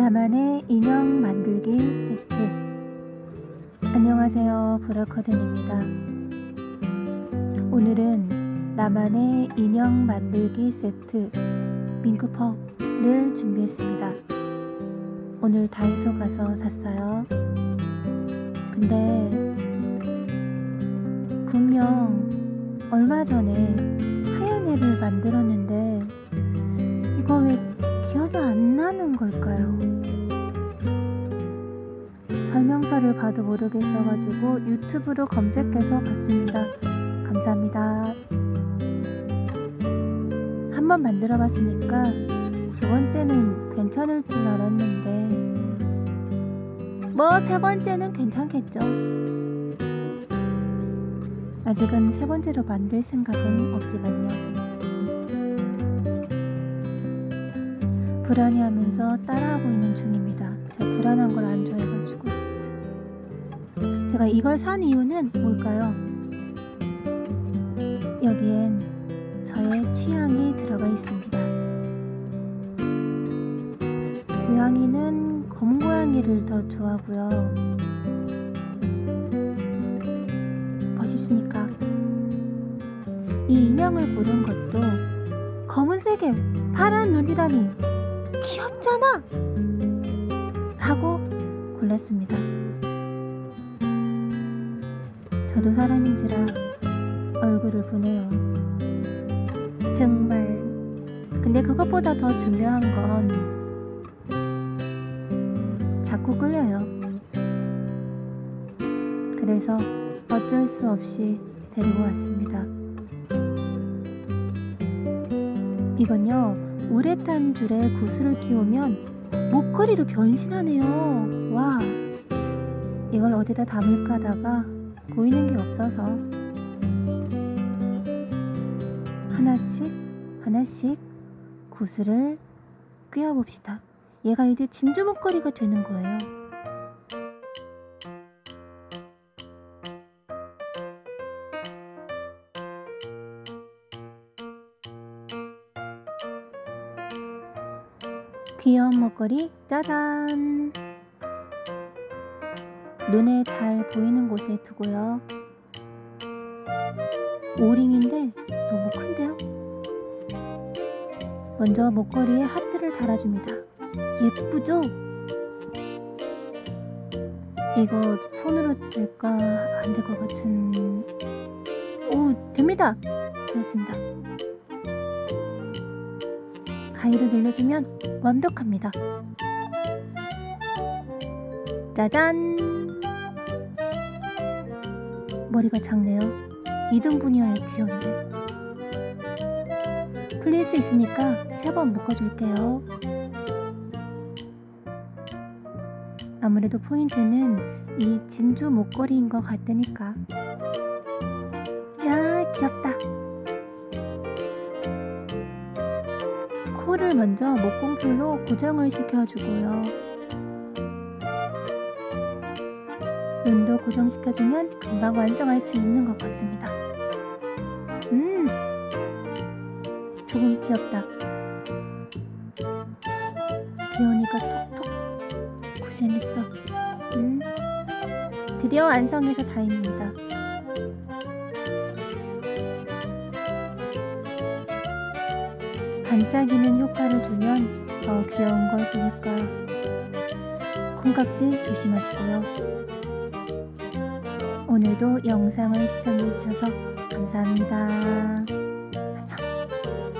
나만의 인형 만들기 세트. 안녕하세요. 브로커든입니다. 오늘은 나만의 인형 만들기 세트 밍크퍼를 준비했습니다. 오늘 다이소 가서 샀어요. 근데 분명 얼마 전에 하얀 애를 만들었는데 이거 왜 기억이 안 나는 걸까요? 설명서를 봐도 모르겠어가지고 유튜브로 검색해서 봤습니다. 감사합니다. 한번 만들어 봤으니까 두 번째는 괜찮을 줄 알았는데 뭐 세 번째는 괜찮겠죠. 아직은 세 번째로 만들 생각은 없지만 불안해하면서 따라하고 있는 중입니다. 제가 불안한 걸 안 좋아해가지고. 제가 이걸 산 이유는 뭘까요? 여기엔 저의 취향이 들어가 있습니다. 고양이는 검은 고양이를 더 좋아하고요. 멋있으니까. 이 인형을 고른 것도 검은색에 파란 눈이라니 귀엽잖아! 하고 골랐습니다. 저도 사람인지라 얼굴을 보네요. 정말. 근데 그것보다 더 중요한 건 자꾸 끌려요. 그래서 어쩔 수 없이 데리고 왔습니다. 이건요, 우레탄 줄에 구슬을 끼우면 목걸이로 변신하네요. 와, 이걸 어디다 담을까 하다가 보이는 게 없어서 하나씩 하나씩 구슬을 꿰어봅시다. 얘가 이제 진주 목걸이가 되는 거예요. 귀여운 목걸이 짜잔! 눈에 잘 보이는 곳에 두고요. 오링인데 너무 큰데요? 먼저 목걸이에 하트를 달아줍니다. 예쁘죠? 이거 손으로 될까 안 될 것 같은 오 됩니다 되었습니다 가위를 눌러주면 완벽합니다. 짜잔! 머리가 작네요. 이등분이어야 귀여운데. 풀릴 수 있으니까 세 번 묶어줄게요. 아무래도 포인트는 이 진주 목걸이인 것 같으니까. 야, 귀엽다. 코를 먼저 목공풀로 고정을 시켜주고요. 눈도 고정시켜주면 금방 완성할 수 있는 것 같습니다. 음, 조금 귀엽다. 귀여우니까 톡톡 고생했어. 음, 드디어 완성해서 다행입니다. 반짝이는 효과를 주면 더 귀여운 걸 보니까 콩깍지 조심하시고요. 오늘도 영상을 시청해주셔서 감사합니다.